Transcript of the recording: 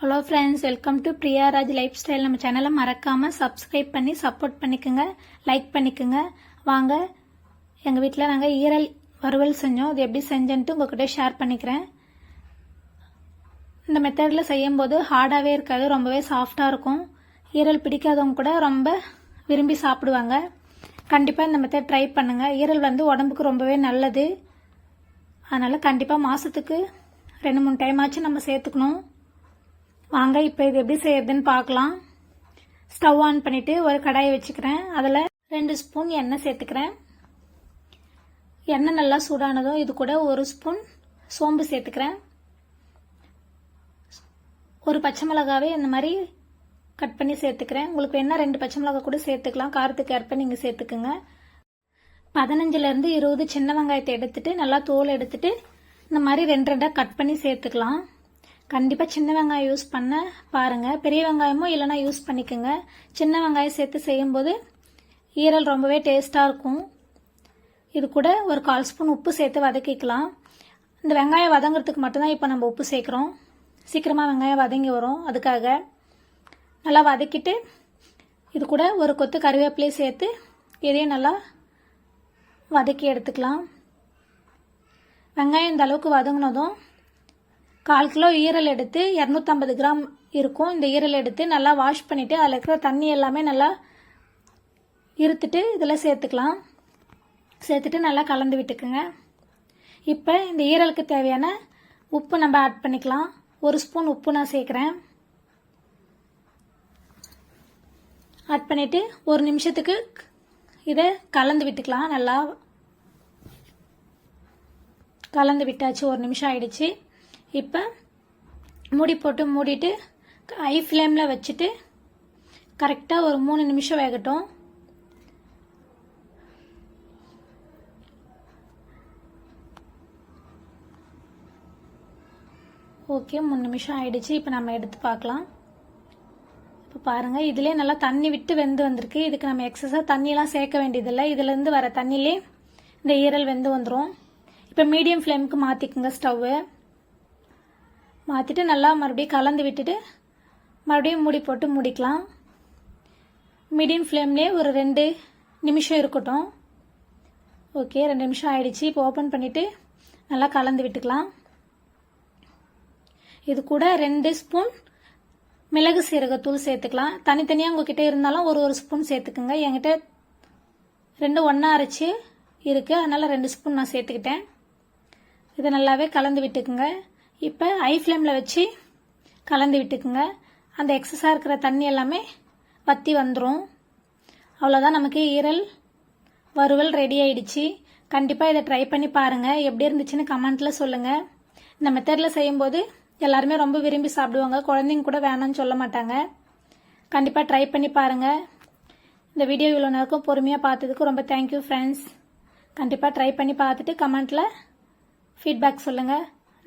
Hello friends welcome to Priyaraj life style நம்ம சேனலை மறக்காமல் சப்ஸ்கிரைப் பண்ணி சப்போர்ட் பண்ணிக்கோங்க லைக் பண்ணிக்கோங்க. வாங்க எங்கள் வீட்டில் நாங்கள் ஈரல் வறுவல் செஞ்சோம். அது எப்படி செஞ்சேன்ட்டு உங்கள்கிட்ட ஷேர் பண்ணிக்கிறேன். இந்த மெத்தடில் செய்யும்போது ஹார்டாகவே இருக்காது ரொம்பவே சாஃப்டாக இருக்கும். ஈரல் பிடிக்காதவங்க கூட ரொம்ப விரும்பி சாப்பிடுவாங்க. கண்டிப்பாக இந்த மெத்தட் ட்ரை பண்ணுங்கள் ஈரல் வந்து உடம்புக்கு ரொம்பவே நல்லது. அதனால் கண்டிப்பாக மாதத்துக்கு ரெண்டு மூணு டைம் ஆச்சு நம்ம சேர்த்துக்கணும். வாங்க இப்போ இது எப்படி செய்யறதுன்னு பார்க்கலாம். ஸ்டவ் ஆன் பண்ணிவிட்டு ஒரு கடாயை வச்சுக்கிறேன். அதில் ரெண்டு ஸ்பூன் எண்ணெய் சேர்த்துக்கிறேன். எண்ணெய் நல்லா சூடானதும் இது கூட ஒரு ஸ்பூன் சோம்பு சேர்த்துக்கிறேன். ஒரு பச்சை மிளகாவே இந்த மாதிரி கட் பண்ணி சேர்த்துக்கிறேன். உங்களுக்கு என்ன ரெண்டு பச்சை மிளகா கூட சேர்த்துக்கலாம். காரத்துக்கு ஏற்ப நீங்கள் சேர்த்துக்குங்க. பதினஞ்சுலேருந்து இருபது சின்ன வெங்காயத்தை எடுத்துட்டு நல்லா தோல் எடுத்துட்டு இந்த மாதிரி ரெண்டு ரெண்டாக கட் பண்ணி சேர்த்துக்கலாம். கண்டிப்பாக சின்ன வெங்காயம் யூஸ் பண்ண பாருங்கள் பெரிய வெங்காயமும் இல்லைனா யூஸ் பண்ணிக்கோங்க. சின்ன வெங்காயம் சேர்த்து செய்யும்போது ஈரல் ரொம்பவே டேஸ்ட்டாக இருக்கும். இது கூட ஒரு கால் ஸ்பூன் உப்பு சேர்த்து வதக்கிக்கலாம். இந்த வெங்காயம் வதங்குறதுக்கு மட்டும்தான் இப்போ நம்ம உப்பு சேர்க்குறோம். சீக்கிரமாக வெங்காயம் வதங்கி வரும். அதுக்காக நல்லா வதக்கிட்டு இது கூட ஒரு கொத்து கருவேப்பிலையை சேர்த்து இதையும் நல்லா வதக்கி எடுத்துக்கலாம். வெங்காயம் இந்த அளவுக்கு வதங்கினதும் கால் கிலோ ஈரல் எடுத்து இரநூத்தம்பது கிராம் இருக்கும். இந்த ஈரல் எடுத்து நல்லா வாஷ் பண்ணிவிட்டு அதில் இருக்கிற தண்ணி எல்லாமே நல்லா இருத்துட்டு இதில் சேர்த்துக்கலாம். சேர்த்துட்டு நல்லா கலந்து விட்டுக்குங்க. இப்போ இந்த ஈரலுக்கு தேவையான உப்பு நம்ம ஆட் பண்ணிக்கலாம். ஒரு ஸ்பூன் உப்பு நான் சேர்க்குறேன். ஆட் பண்ணிவிட்டு ஒரு நிமிஷத்துக்கு இதை கலந்து விட்டுக்கலாம். நல்லா கலந்து விட்டாச்சு. ஒரு நிமிஷம் ஆயிடுச்சு. இப்போ மூடி போட்டு மூடிட்டு ஹை ஃப்ளேமில் வச்சுட்டு கரெக்டாக ஒரு மூணு நிமிஷம் வேகட்டும். ஓகே மூணு நிமிஷம் ஆயிடுச்சு. இப்போ நம்ம எடுத்து பார்க்கலாம். இப்போ பாருங்கள் இதிலே நல்லா தண்ணி விட்டு வெந்து வந்திருக்கு. இதுக்கு நம்ம எக்ஸஸாக தண்ணியெலாம் சேர்க்க வேண்டியதில்லை. இதுலேருந்து வர தண்ணியிலே இந்த ஈரல் வெந்து வந்துடும் இப்போ மீடியம் ஃப்ளேமுக்கு மாற்றிக்குங்க ஸ்டவ்வு மாற்றிட்டு நல்லா மறுபடியும் கலந்து விட்டுட்டு மறுபடியும் மூடி போட்டு முடிக்கலாம். மீடியம் ஃப்ளேம்லேயே ஒரு ரெண்டு நிமிஷம் இருக்கட்டும். ஓகே ரெண்டு நிமிஷம் ஆயிடுச்சு. இப்போ ஓப்பன் பண்ணிவிட்டு நல்லா கலந்து விட்டுக்கலாம். இது கூட ரெண்டு ஸ்பூன் மிளகு சீரகத்தூள் சேர்த்துக்கலாம். தனித்தனியாக உங்ககிட்ட இருந்தாலும் ஒரு ஒரு ஸ்பூன் சேர்த்துக்குங்க. என்கிட்ட ரெண்டு ஒன்றா அரைச்சி இருக்குது அதனால் ரெண்டு ஸ்பூன் நான் சேர்த்துக்கிட்டேன். இதை நல்லாவே கலந்து விட்டுக்குங்க. இப்போ ஐ ஃப்ளேமில் வச்சு கலந்து விட்டுக்குங்க. அந்த எக்ஸஸாக இருக்கிற தண்ணி எல்லாமே வற்றி வந்துடும் அவ்வளோதான் நமக்கு ஈரல் வறுவல் ரெடி ஆயிடுச்சு. கண்டிப்பாக இதை ட்ரை பண்ணி பாருங்கள் எப்படி இருந்துச்சுன்னு கமெண்ட்டில் சொல்லுங்கள் இந்த மெத்தடில் செய்யும்போது எல்லாருமே ரொம்ப விரும்பி சாப்பிடுவாங்க. குழந்தைங்க கூட வேணாம்னு சொல்ல மாட்டாங்க. கண்டிப்பாக ட்ரை பண்ணி பாருங்கள் இந்த வீடியோ இவ்வளோ நேரம் பொறுமையாக பார்த்ததுக்கு ரொம்ப தேங்க்யூ ஃப்ரெண்ட்ஸ் கண்டிப்பாக ட்ரை பண்ணி பார்த்துட்டு கமெண்ட்டில் ஃபீட்பேக் சொல்லுங்கள்